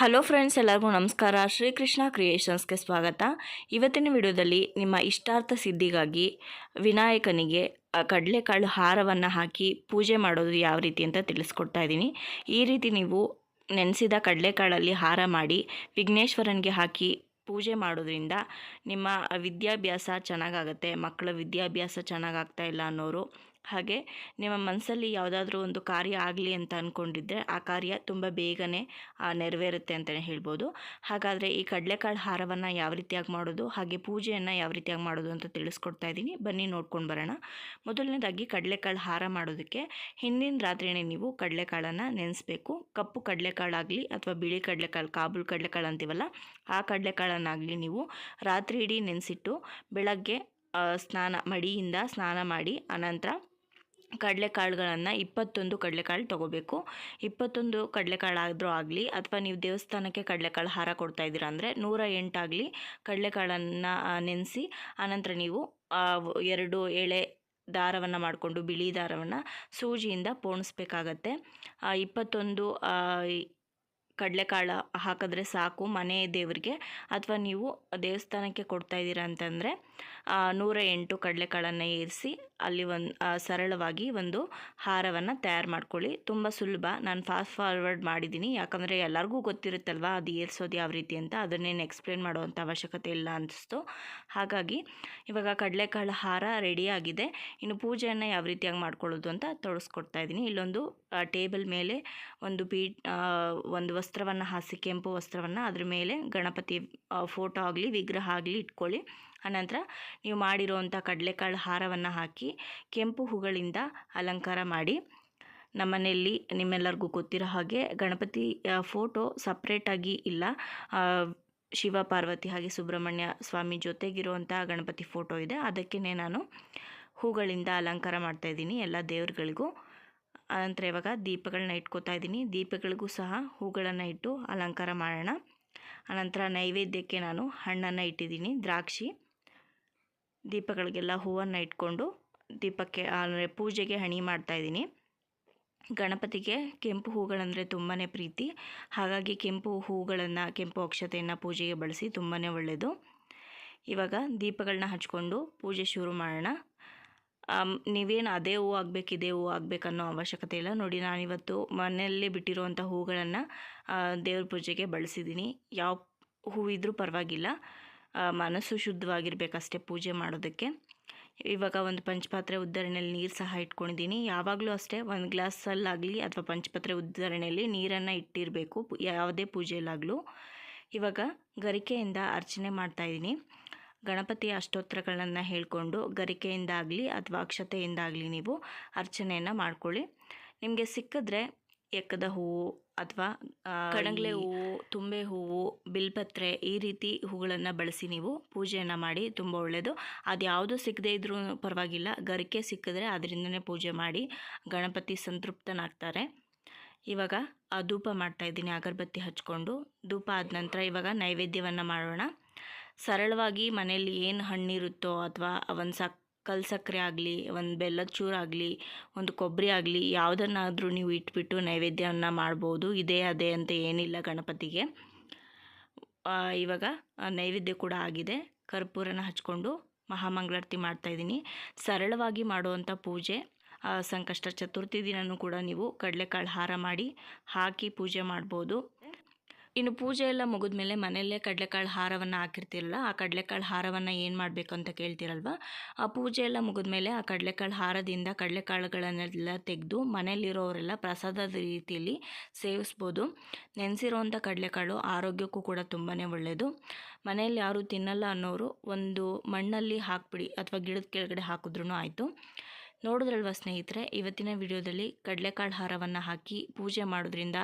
Hello friends, ಎಲ್ಲರಿಗೂ ನಮಸ್ಕಾರ. ಶ್ರೀಕೃಷ್ಣ ಕ್ರಿಯೇಷನ್ಸ್ಗೆ ಸ್ವಾಗತ. ಇವತ್ತಿನ ವಿಡಿಯೋದಲ್ಲಿ ನಿಮ್ಮ ಇಷ್ಟಾರ್ಥ ಸಿದ್ಧಿಗಾಗಿ ವಿನಾಯಕನಿಗೆ ಕಡಲೆಕಾಳು ಹಾರವನ್ನು ಹಾಕಿ ಪೂಜೆ ಮಾಡೋದು ಯಾವ ರೀತಿ ಅಂತ ತಿಳಿಸ್ಕೊಡ್ತಾ ಇದ್ದೀನಿ. ಈ ರೀತಿ ನೀವು ನೆನೆಸಿದ ಕಡಲೆಕಾಳಲ್ಲಿ ಹಾರ ಮಾಡಿ ವಿಘ್ನೇಶ್ವರನಿಗೆ ಹಾಕಿ ಪೂಜೆ ಮಾಡೋದ್ರಿಂದ ನಿಮ್ಮ ವಿದ್ಯಾಭ್ಯಾಸ ಚೆನ್ನಾಗಾಗುತ್ತೆ, ಮಕ್ಕಳ ವಿದ್ಯಾಭ್ಯಾಸ ಚೆನ್ನಾಗಾಗ್ತಾ ಇಲ್ಲ ಅನ್ನೋರು ಹಾಗೆ ನಿಮ್ಮ ಮನಸ್ಸಲ್ಲಿ ಯಾವುದಾದ್ರೂ ಒಂದು ಕಾರ್ಯ ಆಗಲಿ ಅಂತ ಅಂದ್ಕೊಂಡಿದ್ರೆ ಆ ಕಾರ್ಯ ತುಂಬ ಬೇಗನೆ ನೆರವೇರುತ್ತೆ ಅಂತಲೇ ಹೇಳ್ಬೋದು. ಹಾಗಾದರೆ ಈ ಕಡಲೆಕಾಳು ಹಾರವನ್ನು ಯಾವ ರೀತಿಯಾಗಿ ಮಾಡೋದು, ಹಾಗೆ ಪೂಜೆಯನ್ನು ಯಾವ ರೀತಿಯಾಗಿ ಮಾಡೋದು ಅಂತ ತಿಳಿಸ್ಕೊಡ್ತಾ ಇದ್ದೀನಿ. ಬನ್ನಿ ನೋಡ್ಕೊಂಡು ಬರೋಣ. ಮೊದಲನೇದಾಗಿ ಕಡಲೆಕಾಳು ಹಾರ ಮಾಡೋದಕ್ಕೆ ಹಿಂದಿನ ರಾತ್ರಿನೇ ನೀವು ಕಡಲೆಕಾಳನ್ನು ನೆನೆಸ್ಬೇಕು. ಕಪ್ಪು ಕಡಲೆಕಾಳಾಗಲಿ ಅಥವಾ ಬಿಳಿ ಕಡಲೆಕಾಳು, ಕಾಬೂಲ್ ಕಡಲೆಕಾಳು ಅಂತೀವಲ್ಲ, ಆ ಕಡಲೆಕಾಳನ್ನಾಗಲಿ ನೀವು ರಾತ್ರಿ ಇಡೀ ನೆನೆಸಿಟ್ಟು ಬೆಳಗ್ಗೆ ಸ್ನಾನ ಮಡಿಯಿಂದ ಸ್ನಾನ ಮಾಡಿ ಅನಂತರ ಕಡಲೆಕಾಳುಗಳನ್ನು ಇಪ್ಪತ್ತೊಂದು ಕಡಲೆಕಾಳು ತೊಗೋಬೇಕು. ಇಪ್ಪತ್ತೊಂದು ಕಡಲೆಕಾಳಾದರೂ ಆಗಲಿ, ಅಥವಾ ನೀವು ದೇವಸ್ಥಾನಕ್ಕೆ ಕಡಲೆಕಾಳು ಹಾರ ಕೊಡ್ತಾ ಇದ್ದೀರಾ ಅಂದರೆ ನೂರ ಎಂಟಾಗಲಿ ಕಡಲೆಕಾಳನ್ನು ನೆನೆಸಿ, ಆನಂತರ ನೀವು ಎರಡು ಎಳೆ ದಾರವನ್ನು ಮಾಡಿಕೊಂಡು ಬಿಳಿ ದಾರವನ್ನು ಸೂಜಿಯಿಂದ ಪೋಣಿಸ್ಬೇಕಾಗತ್ತೆ. ಇಪ್ಪತ್ತೊಂದು ಕಡಲೆಕಾಳು ಹಾಕಿದ್ರೆ ಸಾಕು ಮನೆ ದೇವರಿಗೆ. ಅಥವಾ ನೀವು ದೇವಸ್ಥಾನಕ್ಕೆ ಕೊಡ್ತಾ ಇದ್ದೀರಾ ಅಂತಂದರೆ ನೂರ ಎಂಟು ಕಡಲೆಕಾಳನ್ನು ಏರಿಸಿ ಅಲ್ಲಿ ಒಂದು ಸರಳವಾಗಿ ಒಂದು ಹಾರವನ್ನು ತಯಾರು ಮಾಡ್ಕೊಳ್ಳಿ. ತುಂಬ ಸುಲಭ. ನಾನು ಫಾಸ್ಟ್ ಫಾರ್ವರ್ಡ್ ಮಾಡಿದ್ದೀನಿ ಯಾಕಂದರೆ ಎಲ್ಲರಿಗೂ ಗೊತ್ತಿರುತ್ತಲ್ವ ಅದು ಏರಿಸೋದು ಯಾವ ರೀತಿ ಅಂತ. ಅದನ್ನೇನು ಎಕ್ಸ್ಪ್ಲೇನ್ ಮಾಡುವಂಥ ಅವಶ್ಯಕತೆ ಇಲ್ಲ ಅನ್ನಿಸ್ತು ಹಾಗಾಗಿ ಇವಾಗ ಕಡಲೆಕಾಳು ಹಾರ ರೆಡಿಯಾಗಿದೆ ಇನ್ನು ಪೂಜೆಯನ್ನು ಯಾವ ರೀತಿಯಾಗಿ ಮಾಡ್ಕೊಳ್ಳೋದು ಅಂತ ತೋರಿಸ್ಕೊಡ್ತಾ ಇದ್ದೀನಿ. ಇಲ್ಲೊಂದು ಟೇಬಲ್ ಮೇಲೆ ಒಂದು ಆ, ಒಂದು ವಸ್ತ್ರವನ್ನು ಹಾಸಿ, ಕೆಂಪು ವಸ್ತ್ರವನ್ನು ಅದ್ರ ಮೇಲೆ ಗಣಪತಿ ಫೋಟೋ ಆಗಲಿ, ವಿಗ್ರಹ ಆಗಲಿ ಇಟ್ಕೊಳ್ಳಿ. ಆನಂತರ ನೀವು ಮಾಡಿರುವಂಥ ಕಡಲೆಕಾಳು ಹಾರವನ್ನು ಹಾಕಿ, ಕೆಂಪು ಹೂಗಳಿಂದ ಅಲಂಕಾರ ಮಾಡಿ ನಮ್ಮನೆಯಲ್ಲಿ ನಿಮ್ಮೆಲ್ಲರಿಗೂ ಗೊತ್ತಿರೋ ಹಾಗೆ ಗಣಪತಿ ಫೋಟೋ ಸಪ್ರೇಟಾಗಿ ಇಲ್ಲ. ಶಿವ, ಪಾರ್ವತಿ ಹಾಗೆ ಸುಬ್ರಹ್ಮಣ್ಯ ಸ್ವಾಮಿ ಜೊತೆಗಿರುವಂಥ ಗಣಪತಿ ಫೋಟೋ ಇದೆ. ಅದಕ್ಕೇ ನಾನು ಹೂಗಳಿಂದ ಅಲಂಕಾರ ಮಾಡ್ತಾಯಿದ್ದೀನಿ ಎಲ್ಲ ದೇವ್ರುಗಳಿಗೂ. ಅನಂತರ ಇವಾಗ ದೀಪಗಳನ್ನ ಇಟ್ಕೋತಾ ಇದ್ದೀನಿ. ದೀಪಗಳಿಗೂ ಸಹ ಹೂಗಳನ್ನು ಇಟ್ಟು ಅಲಂಕಾರ ಮಾಡೋಣ. ಅನಂತರ ನೈವೇದ್ಯಕ್ಕೆ ನಾನು ಹಣ್ಣನ್ನು ಇಟ್ಟಿದ್ದೀನಿ, ದ್ರಾಕ್ಷಿ. ದೀಪಗಳಿಗೆಲ್ಲ ಹೂವನ್ನು ಇಟ್ಕೊಂಡು ದೀಪಕ್ಕೆ, ಅಂದರೆ ಪೂಜೆಗೆ ಹಣಿ ಮಾಡ್ತಾ ಇದ್ದೀನಿ. ಗಣಪತಿಗೆ ಕೆಂಪು ಹೂಗಳಂದರೆ ತುಂಬಾ ಪ್ರೀತಿ. ಹಾಗಾಗಿ ಕೆಂಪು ಹೂಗಳನ್ನು, ಕೆಂಪು ಅಕ್ಷತೆಯನ್ನು ಪೂಜೆಗೆ ಬಳಸಿ ತುಂಬಾ ಒಳ್ಳೆಯದು ಇವಾಗ ದೀಪಗಳನ್ನ ಹಚ್ಕೊಂಡು ಪೂಜೆ ಶುರು ಮಾಡೋಣ. ನೀವೇನು ಅದೇ ಹೂವು ಆಗಬೇಕು, ಇದೇ ಹೂವು ಆಗಬೇಕನ್ನೋ ಅವಶ್ಯಕತೆ ಇಲ್ಲ. ನೋಡಿ, ನಾನಿವತ್ತು ಮನೆಯಲ್ಲೇ ಬಿಟ್ಟಿರುವಂಥ ಹೂಗಳನ್ನು ದೇವ್ರ ಪೂಜೆಗೆ ಬಳಸಿದ್ದೀನಿ. ಯಾವ ಹೂವಿದ್ರೂ ಪರವಾಗಿಲ್ಲ. ಮನಸ್ಸು ಶುದ್ಧವಾಗಿರ್ಬೇಕಷ್ಟೇ ಪೂಜೆ ಮಾಡೋದಕ್ಕೆ. ಇವಾಗ ಒಂದು ಪಂಚಪಾತ್ರೆ ಉದ್ದರಣೆಯಲ್ಲಿ ನೀರು ಸಹ ಇಟ್ಕೊಂಡಿದ್ದೀನಿ. ಯಾವಾಗಲೂ ಅಷ್ಟೇ ಒಂದು ಗ್ಲಾಸಲ್ಲಾಗಲಿ ಅಥವಾ ಪಂಚಪಾತ್ರೆ ಉದ್ದರಣೆಯಲ್ಲಿ ನೀರನ್ನು ಇಟ್ಟಿರಬೇಕು, ಯಾವುದೇ ಪೂಜೆಯಲ್ಲಾಗಲೂ. ಇವಾಗ ಗರಿಕೆಯಿಂದ ಅರ್ಚನೆ ಮಾಡ್ತಾಯಿದ್ದೀನಿ ಗಣಪತಿಯ ಅಷ್ಟೋತ್ರಗಳನ್ನು ಹೇಳಿಕೊಂಡು ಗರಿಕೆಯಿಂದಾಗಲಿ ಅಥವಾ ಅಕ್ಷತೆಯಿಂದಾಗಲಿ ನೀವು ಅರ್ಚನೆಯನ್ನು ಮಾಡ್ಕೊಳ್ಳಿ. ನಿಮಗೆ ಸಿಕ್ಕಿದ್ರೆ ಎಕ್ಕದ ಹೂವು ಅಥವಾ ಕಡಂಗ್ಲೆ ಹೂವು ತುಂಬೆ ಹೂವು ಬಿಲ್ಪತ್ರೆ ಈ ರೀತಿ ಹೂಗಳನ್ನು ಬಳಸಿ ನೀವು ಪೂಜೆಯನ್ನು ಮಾಡಿ ತುಂಬ ಒಳ್ಳೆಯದು ಅದು ಯಾವುದು ಸಿಕ್ಕದೇ ಇದ್ರೂ ಪರವಾಗಿಲ್ಲ. ಗರಿಕೆ ಸಿಕ್ಕಿದ್ರೆ ಅದರಿಂದನೇ ಪೂಜೆ ಮಾಡಿ ಗಣಪತಿ ಸಂತೃಪ್ತನಾಗ್ತಾರೆ. ಇವಾಗ ಆ ಧೂಪ ಮಾಡ್ತಾ ಇದ್ದೀನಿ ಅಗರಬತ್ತಿ ಹಚ್ಕೊಂಡು. ಧೂಪ ಆದ ನಂತರ ಇವಾಗ ನೈವೇದ್ಯವನ್ನು ಮಾಡೋಣ. ಸರಳವಾಗಿ ಮನೆಯಲ್ಲಿ ಏನು ಹಣ್ಣಿರುತ್ತೋ ಅಥವಾ ಒಂದು ಸಕ್ ಕಲ್ ಸಕ್ಕರೆ ಆಗಲಿ ಒಂದು ಬೆಲ್ಲದ ಚೂರಾಗಲಿ ಒಂದು ಕೊಬ್ಬರಿ ಆಗಲಿ, ಯಾವುದನ್ನಾದರೂ ನೀವು ಇಟ್ಬಿಟ್ಟು ನೈವೇದ್ಯವನ್ನು ಮಾಡ್ಬೋದು. ಇದೇ, ಅದೇ ಅಂತ ಏನಿಲ್ಲ ಗಣಪತಿಗೆ. ಇವಾಗ ನೈವೇದ್ಯ ಕೂಡ ಆಗಿದೆ. ಕರ್ಪೂರನ ಹಚ್ಕೊಂಡು ಮಹಾಮಂಗಳಾರತಿ ಮಾಡ್ತಾಯಿದ್ದೀನಿ ಸರಳವಾಗಿ ಮಾಡುವಂಥ ಪೂಜೆ. ಸಂಕಷ್ಟ ಚತುರ್ಥಿ ದಿನವೂ ಕೂಡ ನೀವು ಕಡಲೆಕಾಳು ಹಾರ ಮಾಡಿ ಹಾಕಿ ಪೂಜೆ ಮಾಡ್ಬೋದು. ಇನ್ನು ಪೂಜೆ ಎಲ್ಲ ಮುಗಿದ್ಮೇಲೆ ಮನೆಯಲ್ಲೇ ಕಡಲೆಕಾಳು ಹಾರವನ್ನು ಹಾಕಿರ್ತಿರಲ್ಲ, ಆ ಕಡಲೆಕಾಳು ಹಾರವನ್ನು ಏನು ಮಾಡಬೇಕು ಅಂತ ಕೇಳ್ತೀರಲ್ವ? ಆ ಪೂಜೆ ಎಲ್ಲ ಮುಗಿದ ಮೇಲೆ ಆ ಕಡಲೆಕಾಳು ಹಾರದಿಂದ ಕಡಲೆಕಾಳುಗಳನ್ನೆಲ್ಲ ತೆಗೆದು ಮನೆಯಲ್ಲಿರೋರೆಲ್ಲ ಪ್ರಸಾದದ ರೀತಿಯಲ್ಲಿ ಸೇವಿಸ್ಬೋದು. ನೆನೆಸಿರೋವಂಥ ಕಡಲೆಕಾಳು ಆರೋಗ್ಯಕ್ಕೂ ಕೂಡ ತುಂಬಾ ಒಳ್ಳೆಯದು ಮನೆಯಲ್ಲಿ ಯಾರೂ ತಿನ್ನಲ್ಲ ಅನ್ನೋರು ಒಂದು ಮಣ್ಣಲ್ಲಿ ಹಾಕ್ಬಿಡಿ ಅಥವಾ ಗಿಡದ ಕೆಳಗಡೆ ಹಾಕಿದ್ರೂ ಆಯಿತು. ನೋಡಿದ್ರಲ್ವ ಸ್ನೇಹಿತರೆ, ಇವತ್ತಿನ ವಿಡಿಯೋದಲ್ಲಿ ಕಡಲೆಕಾಳು ಹಾರವನ್ನು ಹಾಕಿ ಪೂಜೆ ಮಾಡೋದ್ರಿಂದ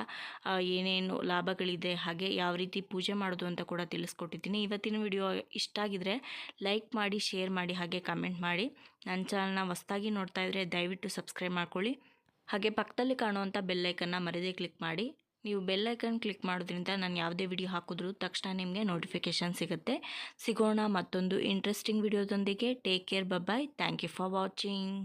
ಏನೇನು ಲಾಭಗಳಿದೆ, ಹಾಗೆ ಯಾವ ರೀತಿ ಪೂಜೆ ಮಾಡೋದು ಅಂತ ಕೂಡ ತಿಳಿಸ್ಕೊಟ್ಟಿದ್ದೀನಿ. ಇವತ್ತಿನ ವಿಡಿಯೋ ಇಷ್ಟ ಆಗಿದ್ರೆ ಲೈಕ್ ಮಾಡಿ, ಶೇರ್ ಮಾಡಿ, ಹಾಗೆ ಕಮೆಂಟ್ ಮಾಡಿ. ನನ್ನ ಚಾನಲ್ನ ಹೊಸ್ದಾಗಿ ನೋಡ್ತಾ ಇದ್ದರೆ ದಯವಿಟ್ಟು ಸಬ್ಸ್ಕ್ರೈಬ್ ಮಾಡ್ಕೊಳ್ಳಿ. ಹಾಗೆ ಪಕ್ಕದಲ್ಲಿ ಕಾಣುವಂಥ ಬೆಲ್ಲೈಕನ್ನ ಮರದೇ ಕ್ಲಿಕ್ ಮಾಡಿ. ನೀವು ಬೆಲ್ಲೈಕನ್ ಕ್ಲಿಕ್ ಮಾಡೋದ್ರಿಂದ ನಾನು ಯಾವುದೇ ವಿಡಿಯೋ ಹಾಕಿದ್ರೂ ತಕ್ಷಣ ನಿಮಗೆ ನೋಟಿಫಿಕೇಷನ್ ಸಿಗುತ್ತೆ. ಸಿಗೋಣ ಮತ್ತೊಂದು interesting ವಿಡಿಯೋದೊಂದಿಗೆ. Take care bye bye thank you for watching.